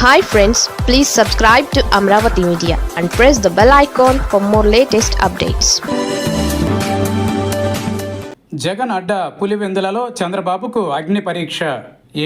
Hi friends please subscribe to Amaravati media and press the bell icon for more latest updates Jagan అడ్డ పులివెందులలో చంద్రబాబుకు అగ్ని పరీక్ష.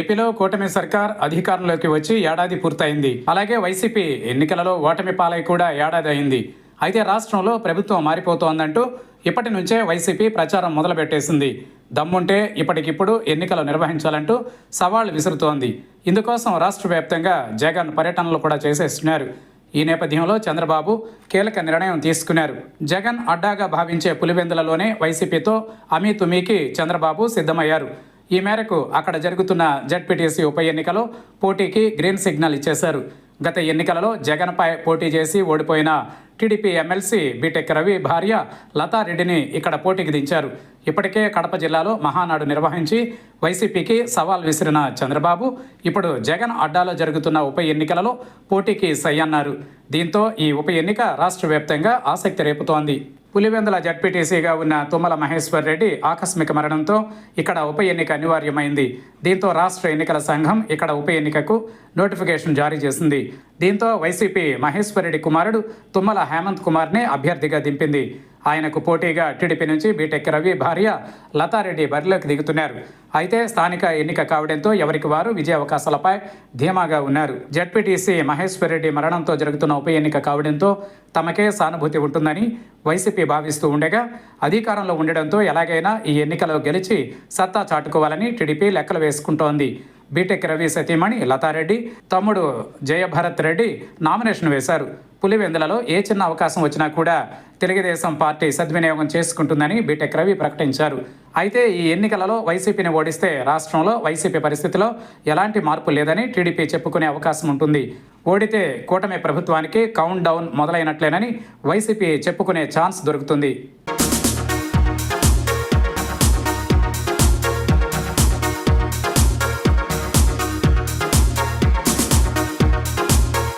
ఏపీలో కూటమి సర్కార్ అధికారంలోకి వచ్చి ఏడాది పూర్తయింది. అలాగే వైసీపీ ఎన్నికలలో ఓటమి పాలై కూడా ఏడాది అయింది. అయితే రాష్ట్రంలో ప్రభుత్వం మారిపోతోందంటూ ఇప్పటి నుంచే వైసీపీ ప్రచారం మొదలుపెట్టేసింది. దమ్ముంటే ఇప్పటికిప్పుడు ఎన్నికలు నిర్వహించాలంటూ సవాళ్ళు విసురుతోంది. ఇందుకోసం రాష్ట్ర వ్యాప్తంగా జగన్ పర్యటనలు కూడా చేసేస్తున్నారు. ఈ నేపథ్యంలో చంద్రబాబు కీలక నిర్ణయం తీసుకున్నారు. జగన్ అడ్డాగా భావించే పులివెందులలోనే వైసీపీతో అమీతుమీకి చంద్రబాబు సిద్ధమయ్యారు. ఈ మేరకు అక్కడ జరుగుతున్న జడ్పీటీసీ ఉప ఎన్నికలో పోటీకి గ్రీన్ సిగ్నల్ ఇచ్చేశారు. గత ఎన్నికలలో జగన్పై పోటీ చేసి ఓడిపోయిన టీడీపీ ఎమ్మెల్సీ బీటెక్ రవి భార్య లతారెడ్డిని ఇక్కడ పోటీకి దించారు. ఇప్పటికే కడప జిల్లాలో మహానాడు నిర్వహించి వైసీపీకి సవాల్ విసిరిన చంద్రబాబు ఇప్పుడు జగన్ అడ్డాలో జరుగుతున్న ఉప ఎన్నికలలో పోటీకి సై అన్నారు. దీంతో ఈ ఉప ఎన్నిక రాష్ట్ర వ్యాప్తంగా ఆసక్తి రేపుతోంది. పులివెందుల జడ్పీటీసీగా ఉన్న తుమ్మల మహేశ్వర్ రెడ్డి ఆకస్మిక మరణంతో ఇక్కడ ఉప ఎన్నిక అనివార్యమైంది. దీంతో రాష్ట్ర ఎన్నికల సంఘం ఇక్కడ ఉప ఎన్నికకు నోటిఫికేషన్ జారీ చేసింది. దీంతో వైసీపీ మహేశ్వర్ రెడ్డి కుమారుడు తుమ్మల హేమంత్ కుమార్ని అభ్యర్థిగా దింపింది. ఆయనకు పోటీగా టీడీపీ నుంచి బీటెక్ రవి భార్య లతారెడ్డి బరిలోకి దిగుతున్నారు. అయితే స్థానిక ఎన్నిక కావడంతో ఎవరికి వారు విజయ అవకాశాలపై ధీమాగా ఉన్నారు. జడ్పీటీసీ మహేశ్వర్ రెడ్డి మరణంతో జరుగుతున్న ఉప ఎన్నిక కావడంతో తమకే సానుభూతి ఉంటుందని వైసీపీ భావిస్తూ ఉండగా అధికారంలో ఉండడంతో ఎలాగైనా ఈ ఎన్నికలో గెలిచి సత్తా చాటుకోవాలని టీడీపీ లెక్కలు వేసుకుంటోంది. బీటెక్ రవి సతీమణి లతారెడ్డి తమ్ముడు జయభరత్ రెడ్డి నామినేషన్ వేశారు. పులివెందులలో ఏ చిన్న అవకాశం వచ్చినా కూడా తెలుగుదేశం పార్టీ సద్వినియోగం చేసుకుంటుందని బీటెక్ రవి ప్రకటించారు. అయితే ఈ ఎన్నికలలో వైసీపీని ఓడిస్తే రాష్ట్రంలో వైసీపీ పరిస్థితిలో ఎలాంటి మార్పు లేదని టీడీపీ చెప్పుకునే అవకాశం ఉంటుంది. ఓడితే కూటమి ప్రభుత్వానికి కౌంట్ డౌన్ మొదలైనట్లేనని వైసీపీ చెప్పుకునే ఛాన్స్ దొరుకుతుంది.